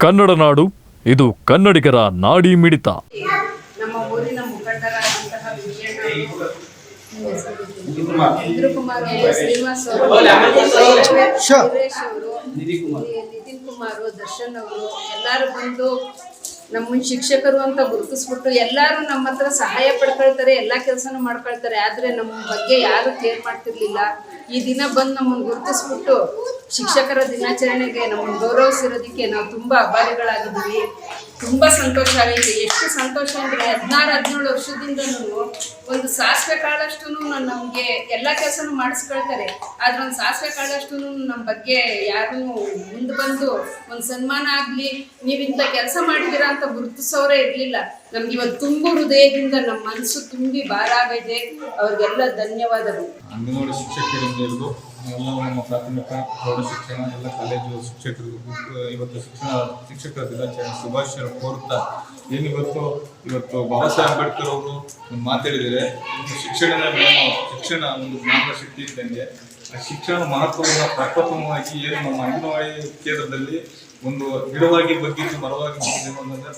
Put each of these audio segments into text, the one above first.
ಕನ್ನಡ ನಾಡು ಇದು ಕನ್ನಡಿಗರ ನಾಡಿ ಮಿಡಿತ ನಮ್ಮ ಊರಿನ ಮುಖಂಡರಾದಂತಹ ಶ್ರೀನಿವಾಸ್ ಅವರು ನಿತಿನ್ ಕುಮಾರ್ ದರ್ಶನ್ ಅವರು ಎಲ್ಲರೂ ಬಂದು ನಮ್ಮ ಶಿಕ್ಷಕರು ಅಂತ ಗುರುತಿಸ್ಬಿಟ್ಟು ಎಲ್ಲರೂ ನಮ್ಮ ಹತ್ರ ಸಹಾಯ ಪಡ್ಕೊಳ್ತಾರೆ ಎಲ್ಲ ಕೆಲಸನೂ ಮಾಡ್ಕೊಳ್ತಾರೆ ಆದ್ರೆ ನಮ್ಮ ಬಗ್ಗೆ ಯಾರು ಕೇರ್ ಮಾಡ್ತಿರ್ಲಿಲ್ಲ ಈ ದಿನ ಬಂದು ನಮ್ಮನ್ನು ಗುರುತಿಸ್ಬಿಟ್ಟು ಶಿಕ್ಷಕರ ದಿನಾಚರಣೆಗೆ ನಮ್ಮನ್ನು ಗೌರವಿಸಿರೋದಕ್ಕೆ ನಾವು ತುಂಬ ಅಭಾರಿಗಳಾಗಿದ್ದೀವಿ. ತುಂಬ ಸಂತೋಷ ಆಗೈತೆ. ಎಷ್ಟು ಸಂತೋಷ ಅಂದರೆ ಹದಿನಾರು, ಹದಿನೇಳು ವರ್ಷದಿಂದನೂ ಒಂದು ಸಾಸಿವೆ ಕಾಳಷ್ಟು ನಮಗೆ ಎಲ್ಲ ಕೆಲಸನೂ ಮಾಡಿಸ್ಕೊಳ್ತಾರೆ. ಆದ್ರೆ ಒಂದು ಸಾಸಿವೆ ಕಾಳಷ್ಟು ನಮ್ಮ ಬಗ್ಗೆ ಯಾರೂ ಮುಂದೆ ಬಂದು ಒಂದು ಸನ್ಮಾನ ಆಗಲಿ, ನೀವು ಇಂಥ ಕೆಲಸ ಮಾಡಿದ್ದೀರಾ ಅಂತ ಗುರುತಿಸೋರೇ ಇರಲಿಲ್ಲ. ನಮ್ಗೆ ಇವತ್ತು ತುಂಬ ಹೃದಯದಿಂದ ನಮ್ಮ ಮನಸ್ಸು ತುಂಬಿ ಭಾರ ಆಗೈತೆ. ಅವ್ರಿಗೆಲ್ಲ ಧನ್ಯವಾದಗಳು. ಹಿಡಿದು ಎಲ್ಲ ನಮ್ಮ ಪ್ರಾಥಮಿಕ ಪ್ರೌಢ ಶಿಕ್ಷಣ ಎಲ್ಲ ಕಾಲೇಜು ಶಿಕ್ಷಕರು ಇವತ್ತು ಶಿಕ್ಷಣ ಶಿಕ್ಷಕರ ದಿನಾಚರಣೆ ಶುಭಾಶಯ ಕೋರುತ್ತಾ ಏನಿವತ್ತು ಇವತ್ತು? ಬಾಬಾ ಸಾಹೇಬ್ ಅಂಬೇಡ್ಕರ್ ಅವರು ಮಾತಾಡಿದರೆ ಶಿಕ್ಷಣದ ಶಿಕ್ಷಣ ಒಂದು ಜ್ಞಾನ ಶಕ್ತಿ ಇದ್ದಂಗೆ, ಆ ಶಿಕ್ಷಣ ಮಹತ್ವವನ್ನು ಪ್ರಪ್ರಥಮವಾಗಿ ಏನು ನಮ್ಮ ಅಂಗನವಾಡಿ ಕೇಂದ್ರದಲ್ಲಿ ಒಂದು ಗಿಡವಾಗಿ ಬಗ್ಗಿದ್ದು ಮರವಾಗಿ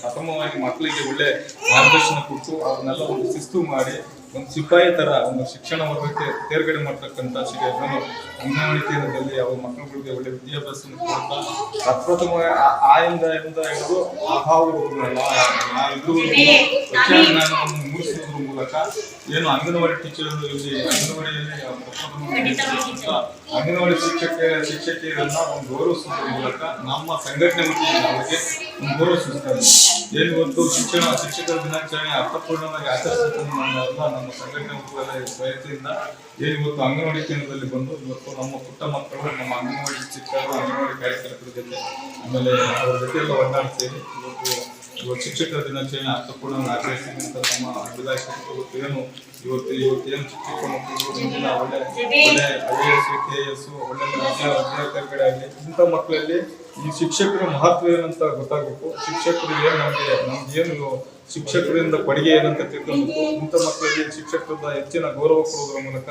ಪ್ರಥಮವಾಗಿ ಮಕ್ಕಳಿಗೆ ಒಳ್ಳೆ ಮಾರ್ಗದರ್ಶನ ಕೊಟ್ಟು ಅವ್ರನ್ನೆಲ್ಲ ಒಂದು ಶಿಸ್ತು ಮಾಡಿ ಒಂದು ಸಿಪಾಯಿ ತರ ಒಂದು ಶಿಕ್ಷಣ ವರ್ಗಕ್ಕೆ ತೇರ್ಗಡೆ ಮಾಡ್ತಕ್ಕಂಥ ಶಿಕ್ಷಣ ಅಂಗನವಾಡಿ ಕೇಂದ್ರದಲ್ಲಿ ಅವ್ರ ಮಕ್ಕಳುಗಳಿಗೆ ಒಳ್ಳೆ ವಿದ್ಯಾಭ್ಯಾಸ ಕೊಡ್ತಾ ಪ್ರಪ್ರಥಮ ಆ- ಆಯಿಂದ ಇಂದ ಹಿಡಿದು ಜ್ಞಾನವನ್ನು ಮೂಡಿಸುವುದರ ಮೂಲಕ ಏನು ಅಂಗನವಾಡಿ ಟೀಚರ್ ಅಂಗನವಾಡಿಯಲ್ಲಿ ಅಂಗನವಾಡಿ ಶಿಕ್ಷಕ ಶಿಕ್ಷಕಿಯರನ್ನ ಒಂದು ಗೌರವಿಸುವ ಮೂಲಕ ನಮ್ಮ ಸಂಘಟನೆ ಅವರಿಗೆ ಒಂದು ಗೌರವ ಸೂಚಿಸ್ತಾರೆ ಏನು ಗೊತ್ತು? ಶಿಕ್ಷಣ, ಶಿಕ್ಷಕರ ದಿನಾಚರಣೆ ಅರ್ಥಪೂರ್ಣವಾಗಿ ಆಚರಿಸುತ್ತಿಲ್ಲ ನಮ್ಮ ಸಂಘಟನೆ ಪ್ರಯತ್ನದಿಂದ ಏನು ಇವತ್ತು ಅಂಗನವಾಡಿ ಕೇಂದ್ರದಲ್ಲಿ ಬಂದು ಇವತ್ತು ನಮ್ಮ ಪುಟ್ಟ ಮಕ್ಕಳು, ನಮ್ಮ ಅಂಗನವಾಡಿ ಶಿಕ್ಷಕರು, ಅಂಗನವಾಡಿ ಕಾರ್ಯಕರ್ತರ ಜೊತೆ ಆಮೇಲೆ ಅವರ ಜೊತೆ ಎಲ್ಲ ಒಡನಾಡ್ತೇವೆ ಇವತ್ತು ಇವತ್ತು ಶಿಕ್ಷಕರ ದಿನಾಚರಣೆ ಅರ್ಥಪೂರ್ಣವನ್ನು ಆಚರಿಸಿದಂತ ನಮ್ಮ ಇವತ್ತು ಏನು ಇವತ್ತು ಇವತ್ತು ಏನು ಶಿಕ್ಷಕ ಮಕ್ಕಳು ಒಳ್ಳೆ ಒಳ್ಳೆ ಐ ಎಸ್ ಕೆ ಎಸ್ ಒಳ್ಳೆ ಆಗಲಿ ಇಂಥ ಮಕ್ಕಳಲ್ಲಿ ಈ ಶಿಕ್ಷಕರ ಮಹತ್ವ ಏನಂತ ಗೊತ್ತಾಗಬೇಕು? ಶಿಕ್ಷಕರು ಏನು ನಮಗೆ ಏನು ಶಿಕ್ಷಕರಿಂದ ಕೊಡುಗೆ ಏನಂತ ತಿಳ್ಕೊಬೇಕು? ಇಂಥ ಮಕ್ಕಳಿಗೆ ಶಿಕ್ಷಕರಿಂದ ಹೆಚ್ಚಿನ ಗೌರವ ಕೊಡೋದ್ರ ಮೂಲಕ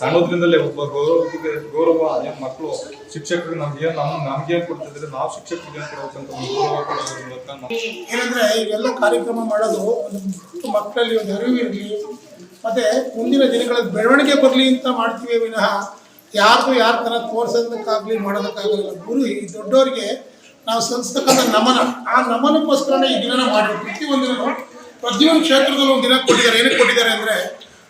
ಸಣ್ಣದ್ರಿಂದಲೇ ಒಬ್ಬ ಗೌರವಕ್ಕೆ ಗೌರವ, ಏನು ಮಕ್ಕಳು ಶಿಕ್ಷಕರು ನಮ್ಗೆ ಏನು ನಮ್ ನಮ್ಗೇನ್ ಕೊಡ್ತಿದ್ರೆ ನಾವು ಶಿಕ್ಷಕರಿಗೆ ಏನ್ ಕೊಡ್ಬೇಕಂತ ಒಂದು ಗೌರವ ಕೊಡೋದ್ರ ಮೂಲಕ ಏನಂದ್ರೆ ಇವೆಲ್ಲ ಕಾರ್ಯಕ್ರಮ ಮಾಡೋದು ಒಂದು ಮಕ್ಕಳಲ್ಲಿ ಒಂದು ಅರಿವು ಇರಲಿ. ಮತ್ತೆ ಮುಂದಿನ ದಿನಗಳಲ್ಲಿ ಬೆಳವಣಿಗೆ ಬರಲಿ ಅಂತ ಮಾಡ್ತೀವಿ ವಿನಃ. ಯಾರಿಗೂ ಯಾರ ಥರ ತೋರಿಸೋದಕ್ಕಾಗಲಿ ಮಾಡೋದಕ್ಕಾಗಲಿಲ್ಲ ಗುರು, ಈ ದೊಡ್ಡವರಿಗೆ ನಾವು ಸಲ್ಲಿಸ್ತಕ್ಕಂಥ ನಮನ, ಆ ನಮನಕ್ಕೋಸ್ಕರನೇ ಈ ದಿನನ ಮಾಡಿ ಪ್ರತಿಯೊಂದಿನೂ, ಪ್ರತಿಯೊಂದು ಕ್ಷೇತ್ರದಲ್ಲೂ ಒಂದು ದಿನ ಕೊಟ್ಟಿದ್ದಾರೆ. ಏನಕ್ಕೆ ಕೊಟ್ಟಿದ್ದಾರೆ ಅಂದರೆ,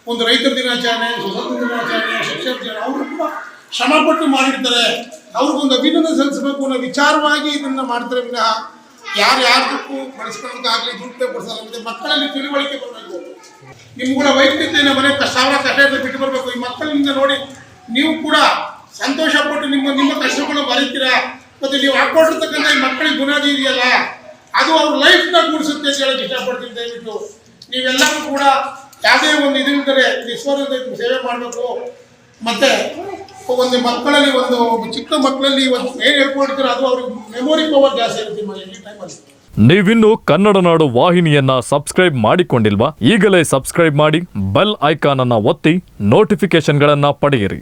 ಒಂದು ರೈತರ ದಿನಾಚರಣೆ ಸ್ವತಂತ್ರ ದಿನಾಚರಣೆ ಶಿಕ್ಷಕ ದಿನ ಅವರು ತುಂಬ ಶ್ರಮಪಟ್ಟು ಮಾಡಿರ್ತಾರೆ. ಅವ್ರಿಗೊಂದು ಅಭಿನಂದನೆ ಸಲ್ಲಿಸಬೇಕು ಅನ್ನೋ ವಿಚಾರವಾಗಿ ಇದನ್ನ ಮಾಡ್ತಾರೆ ವಿನಃ ಯಾರು ಯಾರ್ದಕ್ಕೂ ಬಳಸ್ಕೊಳ್ಳೋದಕ್ಕಾಗಲಿ ದುಡ್ಡು ಕೊಡ್ಸಲ್ಲ ಮತ್ತೆ ಮಕ್ಕಳಲ್ಲಿ ತಿಳುವಳಿಕೆ ಬರಬೇಕು. ನಿಮ್ಗಳ ವೈಯಕ್ತಿಕ ಮನೆ ಸಾವಿರ ಕಷ್ಟ ಬಿಟ್ಟು ಬರಬೇಕು. ಈ ಮಕ್ಕಳಿಂದ ನೋಡಿ ನೀವು ಕೂಡ ಸಂತೋಷ ಪಟ್ಟು ನಿಮ್ಮ ನಿಮ್ಮ ಕಷ್ಟಗಳು ಬರೀತೀರಾ ಮತ್ತು ನೀವು ಹಾಕೊಂಡಿರ್ತಕ್ಕಂಥ ಈ ಮಕ್ಕಳಿಗೆ ಬುನಾದಿ ಇದೆಯಲ್ಲ, ಅದು ಅವ್ರ ಲೈಫ್ನ ಕೂಡಿಸುತ್ತೆ ಅಂತ ಹೇಳಕ್ಕೆ ಇಷ್ಟಪಡ್ತೀನಿ. ದಯವಿಟ್ಟು ನೀವೆಲ್ಲರೂ ಕೂಡ ಯಾವುದೇ ಒಂದು ಇದರಿಂದಲೇ ನಿಸ್ವಾರ್ಥ ಸೇವೆ ಮಾಡಬೇಕು. ಮತ್ತೆ ಒಂದು ಮಕ್ಕಳಲ್ಲಿ ಒಂದು ಚಿಕ್ಕ ಮಕ್ಕಳಲ್ಲಿ ಒಂದು ಏನು ಹೇಳ್ಕೊಡ್ತೀರೋ ಅದು ಅವ್ರಿಗೆ ಮೆಮೊರಿ ಪವರ್ ಜಾಸ್ತಿ ಇರುತ್ತೆ ಈ ಟೈಮಲ್ಲಿ ನೀವಿನ್ನು ಕನ್ನಡ ನಾಡು ವಾಹಿನಿಯನ್ನ ಸಬ್ಸ್ಕ್ರೈಬ್ ಮಾಡಿಕೊಂಡಿಲ್ವಾ? ಈಗಲೇ ಸಬ್ಸ್ಕ್ರೈಬ್ ಮಾಡಿ ಬೆಲ್ ಐಕಾನ್ ಅನ್ನ ಒತ್ತಿ ನೋಟಿಫಿಕೇಶನ್ಗಳನ್ನ ಪಡೆಯಿರಿ.